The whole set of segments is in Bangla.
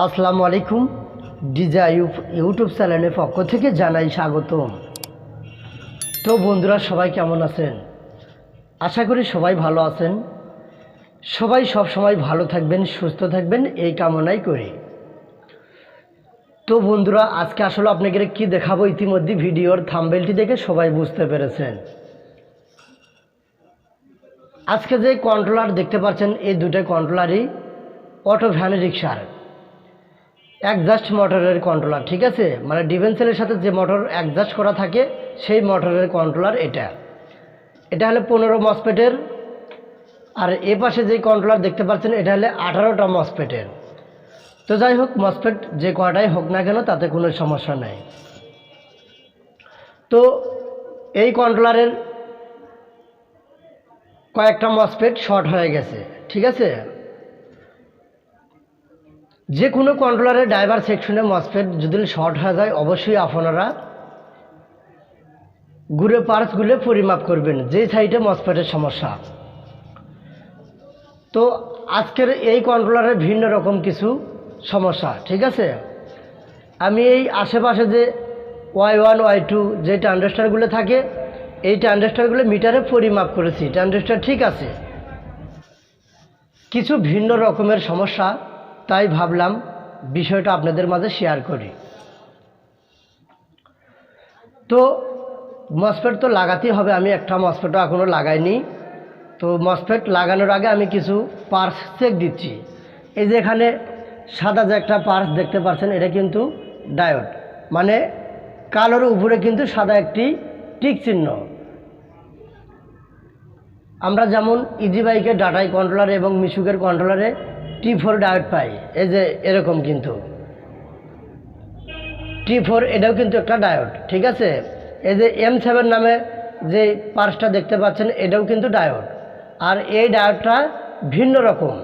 আসসালামু আলাইকুম। ডিজা ইউটিউব চ্যানেলের পক্ষ থেকে জানাই স্বাগতম। তো বন্ধুরা, সবাই কেমন আছেন? আশা করি সবাই ভালো আছেন। সবাই সব সময় ভালো থাকবেন, সুস্থ থাকবেন, এই কামনাই করি। তো বন্ধুরা, আজকে আসলে আপনাকে কি দেখাবো ইতিমধ্যে ভিডিওর থাম্বেলটি দেখে সবাই বুঝতে পেরেছেন। আজকে যে কন্ট্রোলার দেখতে পাচ্ছেন, এই দুটো কন্ট্রোলারই অটো ভ্যান রিক্সার অ্যাডজাস্ট মোটরের কন্ট্রোলার ঠিক আছে? মানে ডিভেন্সেলের সাথে যে মোটর অ্যাডজাস্ট করা থাকে, সেই মোটরের কন্ট্রোলার এটা। এটা হলো পনেরো মসপেটের, আর এ পাশে যে কন্ট্রোলার দেখতে পাচ্ছেন, এটা হলে আঠারোটা মসপেটের। তো যাই হোক, মসপেট যে কটাই হোক না কেন, তাতে কোনো সমস্যা নেই। তো এই কন্ট্রোলারের কয়েকটা মসপেট শর্ট হয়ে গেছে, ঠিক আছে? যে কোনো কন্ট্রোলারের ড্রাইভার সেকশনে মসপেট যদি শর্ট হয়ে যায়, অবশ্যই আপনারা ঘুরে পার্টসগুলো পরিমাপ করবেন, যে সাইডে মসপেটের সমস্যা। তো আজকের এই কন্ট্রোলারের ভিন্ন রকম কিছু সমস্যা, ঠিক আছে? আমি এই আশেপাশে যে ওয়াই ওয়ান ওয়াই টু যে ট্রানজিস্টারগুলো থাকে, এই ট্রানজিস্টারগুলো মিটারে পরিমাপ করেছি। ট্রানজিস্টার ঠিক আছে? কিছু ভিন্ন রকমের সমস্যা তাই ভাবলাম বিষয়টা আপনাদের মাঝে শেয়ার করি। তো মসফেট তো লাগাতেই হবে, আমি একটা মসফেটও এখনও লাগাইনি। তো মসফেট লাগানোর আগে আমি কিছু পার্স চেক দিচ্ছি। এই যে এখানে সাদা যে একটা পার্স দেখতে পাচ্ছেন, এটা কিন্তু ডায়োড মানে কালোর উপরে কিন্তু সাদা একটি টিক চিহ্ন। আমরা যেমন ইজি বাইকের ডাটাই কন্ট্রোলারে এবং মিশুকের কন্ট্রোলারে টি ফোর ডায়োড পাই, এই যে এরকম কিন্তু। টি ফোর এটাও কিন্তু একটা ডায়োড, ঠিক আছে? এই যে এম সেভেন নামে যে পার্সটা দেখতে পাচ্ছেন, এটাও কিন্তু ডায়োড। আর এই ডায়োডটা ভিন্ন রকম।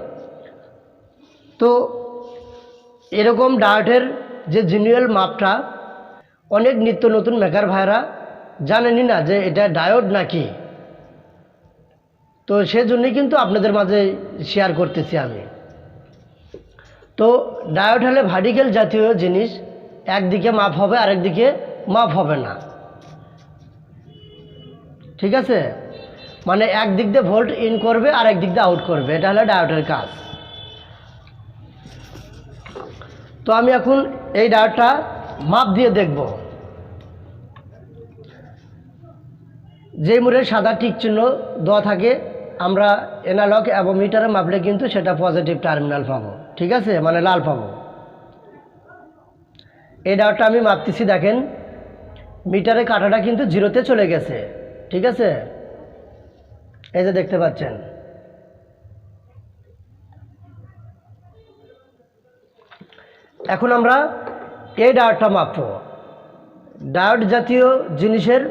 তো এরকম ডায়োডের যে জিনুয়াল মাপটা, অনেক নিত্য নতুন মেকার ভাইরা জানেনই না যে এটা ডায়োড নাকি। তো সেজন্যই কিন্তু আপনাদের মাঝে শেয়ার করতেছি আমি। তো ডায়োড হলে ভার্টিক্যাল জাতীয় জিনিস একদিকে মাপ হবে, আরেকদিকে মাপ হবে না। ঠিক আছে? মানে একদিক দিয়ে ভোল্ট ইন করবে আর একদিক দিয়ে আউট করবে। এটা হলো ডায়োডের কাজ। তো আমি এখন এই ডায়োডটা মাপ দিয়ে দেখব। যে মুড়ের সাদা টিক চিহ্ন দেওয়া থাকে, আমরা এনালগ এবং মিটারে মাপলে কিন্তু সেটা পজিটিভ টার্মিনাল পাবো। ঠিক আছে? মানে লাল পাবো। এই ডাউটটা আমি মাপতেছি, দেখেন। মিটারে কাটাটা কিন্তু জিরোতে চলে গেছে, ঠিক আছে? এই যে দেখতে পাচ্ছেন। এখন আমরা এই ডাউটটা মাপবো। ডাউট জাতীয় জিনিসের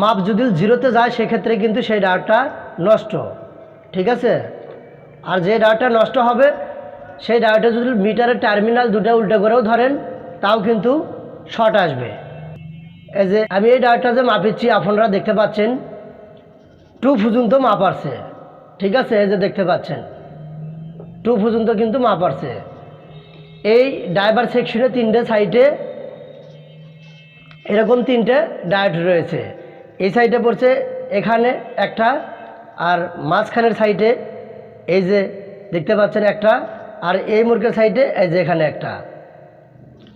মাপ যদি জিরোতে যায়, সেক্ষেত্রে কিন্তু সেই ডাউটটা নষ্ট, ঠিক আছে? আর যে ডাউটটা নষ্ট হবে সেই ডাউটে যদি মিটারের টার্মিনাল দুটো উল্টো করেও ধরেন, তাও কিন্তু শর্ট আসবে। এই যে আমি এই ডাউটটা যে মাপিচ্ছি, আপনারা দেখতে পাচ্ছেন, টু পর্যন্ত মাপ আসছে। ঠিক আছে, এই যে দেখতে পাচ্ছেন, টু পর্যন্ত কিন্তু মাপ আসছে। এই ড্রাইভার সেকশনে তিনটে সাইডে এরকম তিনটে ডায়েট রয়েছে। এই সাইডে পড়ছে এখানে একটা, আর মাঝখানের সাইডে এই যে দেখতে পাচ্ছেন একটা আর এই মুরগের সাইডে এই যে এখানে একটা।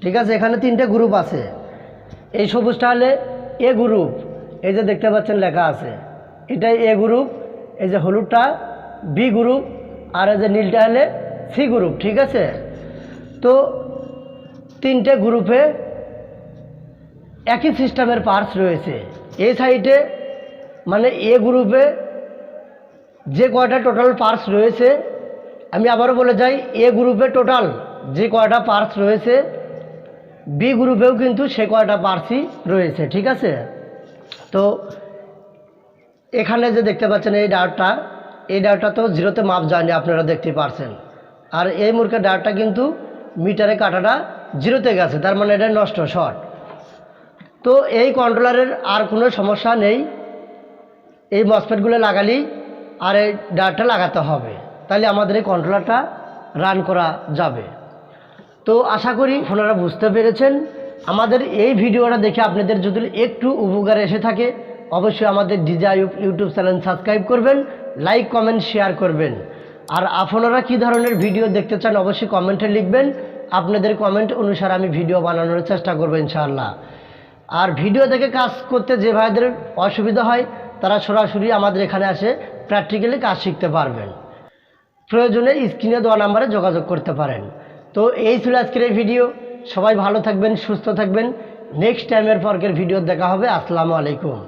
ঠিক আছে, এখানে তিনটে গ্রুপ আছে। এই সবুজটা হলে এ গ্রুপ এই যে দেখতে পাচ্ছেন লেখা আছে। এটাই এ গ্রুপ এই যে হলুদটা বি গ্রুপ আর এই যে নীলটা হলে সি গ্রুপ ঠিক আছে? তো তিনটে গ্রুপে একই সিস্টেমের পার্টস রয়েছে। এই সাইডে মানে এ গ্রুপে যে কয়টা টোটাল পার্টস রয়েছে আমি আবারও বলে যাই, এ গ্রুপে টোটাল যে কয়টা পার্টস রয়েছে বি গ্রুপেও কিন্তু সে কয়টা পার্টসই রয়েছে, ঠিক আছে? তো এখানে যে দেখতে পাচ্ছেন এই ডাউটটা এই ডাউটটা তো জিরোতে মাপ যায়নি, আপনারা দেখতে পারছেন। আর এই মূর্খের ডাউটটা কিন্তু মিটারে কাটাটা জিরোতে গেছে, তার মানে এটা নষ্ট শর্ট তো এই কন্ট্রোলারের আর কোনো সমস্যা নেই, এই মসপেটগুলো লাগালেই আর এই ডাটটা লাগাতে হবে। তাহলে আমাদের এই কন্ট্রোলারটা রান করা যাবে। তো আশা করি আপনারা বুঝতে পেরেছেন। আমাদের এই ভিডিওটা দেখে আপনাদের যদি একটু উপকার এসে থাকে, অবশ্যই আমাদের ডিজাইউব ইউটিউব চ্যানেল সাবস্ক্রাইব করবেন লাইক কমেন্ট শেয়ার করবেন। আর আপনারা কী ধরনের ভিডিও দেখতে চান, অবশ্যই কমেন্টে লিখবেন। আপনাদের কমেন্ট অনুসারে আমি ভিডিও বানানোর চেষ্টা করব ইনশাআল্লাহ। আর ভিডিও দেখে কাজ করতে যে ভাইদের অসুবিধা হয়, তারা সরাসরি আমাদের এখানে আসে প্র্যাকটিক্যালি কাজ শিখতে পারবেন। প্রয়োজনে স্ক্রিনে দেওয়া নাম্বারে যোগাযোগ করতে পারেন। তো এই ছিল আজকের এই ভিডিও। সবাই ভালো থাকবেন, সুস্থ থাকবেন। নেক্সট টাইমের পরকের ভিডিও দেখা হবে। আসসালামু আলাইকুম।